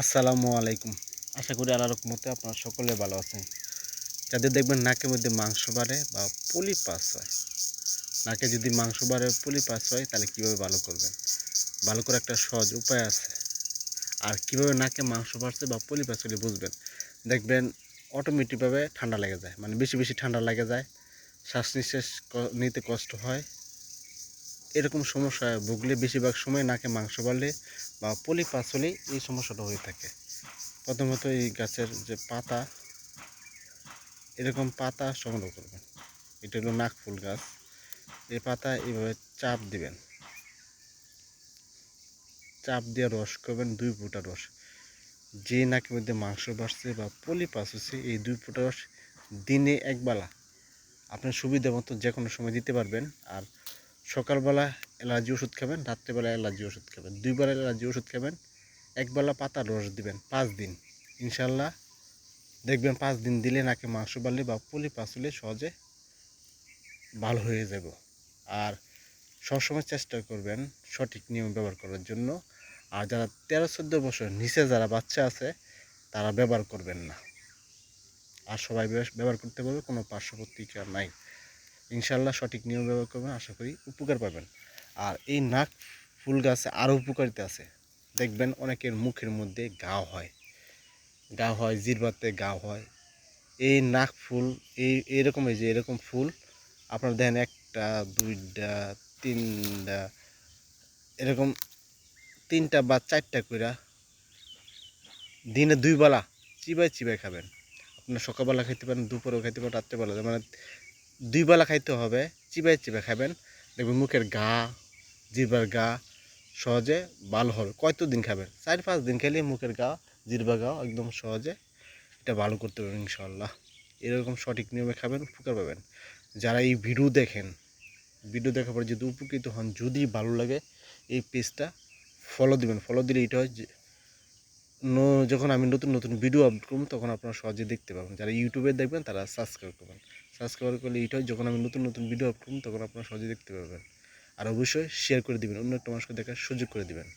আসসালামু আলাইকুম। আশা করি আল্লাহ রকমতে আপনারা সকলে ভালো আছেন। যাদের দেখবেন নাকের মধ্যে মাংস বাড়ে বা পলি পাস হয়, নাকে যদি মাংস বাড়ে, পলি পাস হয়, তাহলে কীভাবে ভালো করবেন? ভালো করে একটা সহজ উপায় আছে। আর কীভাবে নাকে মাংস বাড়ছে বা পলি পাস হলে বুঝবেন। দেখবেন অটোমেটিকভাবে ঠান্ডা লেগে যায়। মানে বেশি বেশি ঠান্ডা লেগে যায়। শ্বাস নিঃশ্বাস নিতে কষ্ট হয়। এরকম সমস্যায় ভুগলে বেশিরভাগ সময় নাকে মাংস বাড়লে বা পলি পাস হলেই এই সমস্যাটা হয়ে থাকে। প্রথমত এই গাছের যে পাতা, এরকম পাতা সংগ্রহ করবেন। এটা হলো নাক ফুল গাছ। এই পাতা এইভাবে চাপ দিবেন। চাপ দিয়ে রস করবেন, দুই ফুটা রস। যে নাকের মধ্যে মাংস বাড়ছে বা পলি পাস হচ্ছে এই দুই ফুটা রস দিনে একবেলা। আপনার সুবিধা মতো যে কোনো সময় দিতে পারবেন। আর সকালবেলা অ্যালার্জি ওষুধ খাবেন, রাত্রেবেলা অ্যালার্জি ওষুধ খাবেন দুইবেলা অ্যালার্জি ওষুধ খাবেন, একবেলা পাতার রস দিবেন পাঁচ দিন। ইনশাল্লাহ দেখবেন পাঁচ দিন দিলে নাকি মাংস বাড়লে বা পলি পাঁচলে সহজে ভালো হয়ে যাব। আর সবসময় চেষ্টা করবেন সঠিক নিয়ম ব্যবহার করার জন্য। আর যারা তেরো, চোদ্দ বছর নিচে যারা বাচ্চা আছে, তারা ব্যবহার করবেন না। আর সবাই ব্যবহার করতে পারবে, কোনো পার্শ্ব প্রতিক্রিয়া নাই। ইনশাল্লাহ সঠিক নিয়ম ব্যবহার করবেন, আশা করি উপকার পাবেন। আর এই নাক ফুল গাছে আরও উপকারিতা আছে। দেখবেন অনেকের মুখের মধ্যে ঘাও হয়। ঘাও হয়, জিরবাতে ঘাও হয়। এই নাক ফুল, এই, এরকম এই যে এরকম ফুল, আপনার দেখেন একটা দুইটা তিনটা এরকম তিনটা বা চারটা কইরা দিনে দুই বেলা চিবাই চিবাই খাবেন। আপনার সকালবেলা খেতে পারেন, দুপুরেও খেতে পারেন, রাত্রেবেলা। মানে দুই বেলা খাইতে হবে, চিবাই চিবাই খাবেন দেখবেন মুখের গা জিরবার গা সহজে ভালো হবে। কতদিন খাবেন? চার পাঁচ দিন খেলে মুখের গা জিরবা গা একদম সহজে এটা ভালো করতে পারবেন ইনশাল্লাহ এরকম সঠিক নিয়মে খাবেন, উপকার পাবেন। যারা এই ভিডিও দেখেন, ভিডিও দেখার পর যদি উপকৃত হন, যদি ভালো লাগে, এই পেজটা ফলো দিবেন। ফলো দিলে এটা হয় যে যখন আমি নতুন নতুন ভিডিও আপলোড করব, তখন আপনারা সহজে দেখতে পাবেন। যারা ইউটিউবে দেখবেন, তারা সাবস্ক্রাইব করবেন। সাবস্ক্রাইব করলে হয় যখন আমি নতুন নতুন ভিডিও আপলোড তখন আপনারা সহজে দেখতে পারবেন। আর অবশ্যই শেয়ার করে দেবেন, অন্য একটা মানুষকে দেখার সুযোগ করে দিবেন।